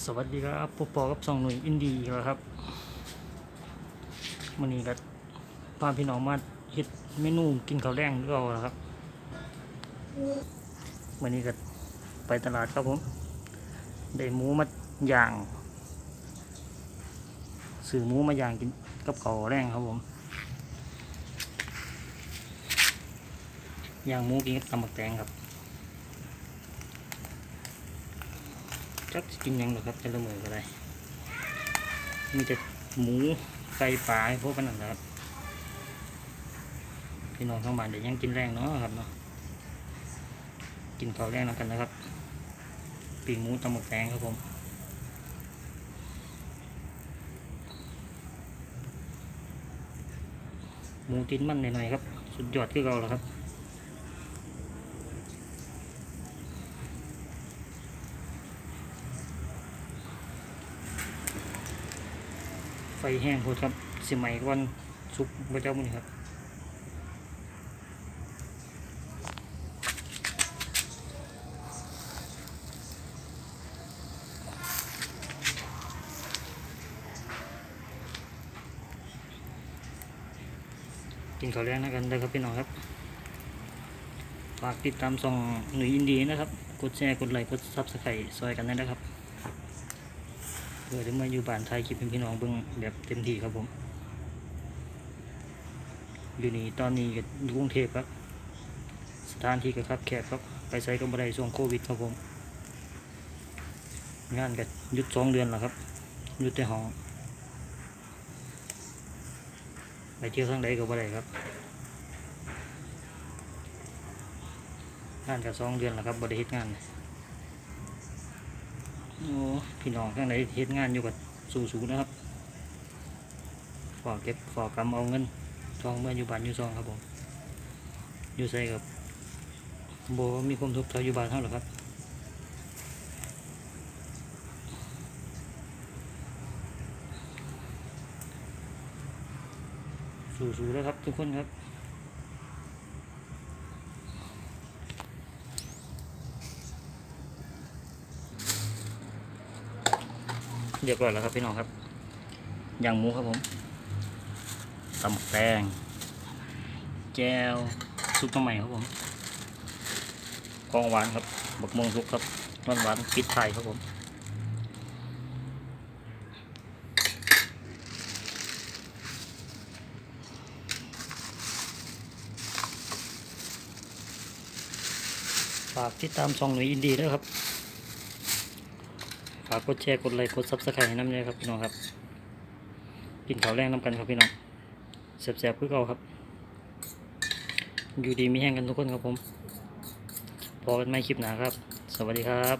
สวัสดีครับพบปอกับสองหน่วยอินดี้ครับวันนี้ก็พาพี่น้องมาเฮ็ดเมนูกินข้าวแรงด้วยเราครับวันนี้ก็ไปตลาดครับผมได้หมูมาย่างซื้อหมูมาย่างกินกับข้าวแรงครับผมย่างหมูกินกับตำบักแตงครับ จักสิกินยังหรอครับจะละเมอก็ได้มีแต่หมูไก่ปลาพวกกันนั่นแหละครับพี่น้องข้างบ้านเดี๋ยวยังกินแรงเนาะครับเนาะกินข้าวแรงแล้วกันนะครับปีหมูตำหมกแตงครับผมหมูตินมันหน่อยๆครับ สุดยอดคือเราแล้วครับ ไฟแห้งโพดครับสิไหมก่อนสุกพระเจ้ามุนครับกินข้าวแรงนะกันได้ครับพี่น้องครับฝากติดตามส่องหนุ่ยอินดีนะครับ กดแชร์ กดไลค์ กดซับสไครต์ซอยกันได้นะครับ พื่อจะมาอยู่บ้านไทยคลิปเป็นพี่น้องเบิ่งแบบเต็มที่ครับผม อยู่นี่ตอนนี้ก็อยู่กรุงเทพครับ สถานที่ก็ครับแคบครับ ไปใช้ก็บ่ได้ช่วงโควิดครับผม งานก็ยุดสองเดือนแล้วครับยุดแต่ห้องไปเที่ยวทางใดก็บ่ได้ครับงานก็สองเดือนแล้วครับบ่ได้เฮ็ดงาน พี่น้องข้างในเฮ็ดงานอยู่กับสู้ๆนะครับฝอกเก็บฝอกกำเอาเงินทองเมื่ออยู่บ้านอยู่ซองครับผมอยู่ใส่กับโบมีความทุกข์ท่าอยู่บ้านเท่าหรอครับสู้ๆแล้วครับทุกคนครับ เรียบร้อยแล้วครับพี่น้องครับย่างหมูครับผมตำบักแตงแจวซุปน้ำใหม่ครับผมของหวานครับบักม่วงสุกครับหวานหวานๆปิดไทยครับผมฝากติดตามช่องหน่ยอินดีด้วยครับากกดแชร์กดไลค์กดซับสไครต์ให้น้ำเลยครับพี่น้องครับ กินข้าวแรงน้ำกันครับพี่น้องแซ่บๆคือเก่าครับ อยู่ดีมีแห้งกันทุกคนครับผม พอกันไม่คลิปหนาครับ สวัสดีครับ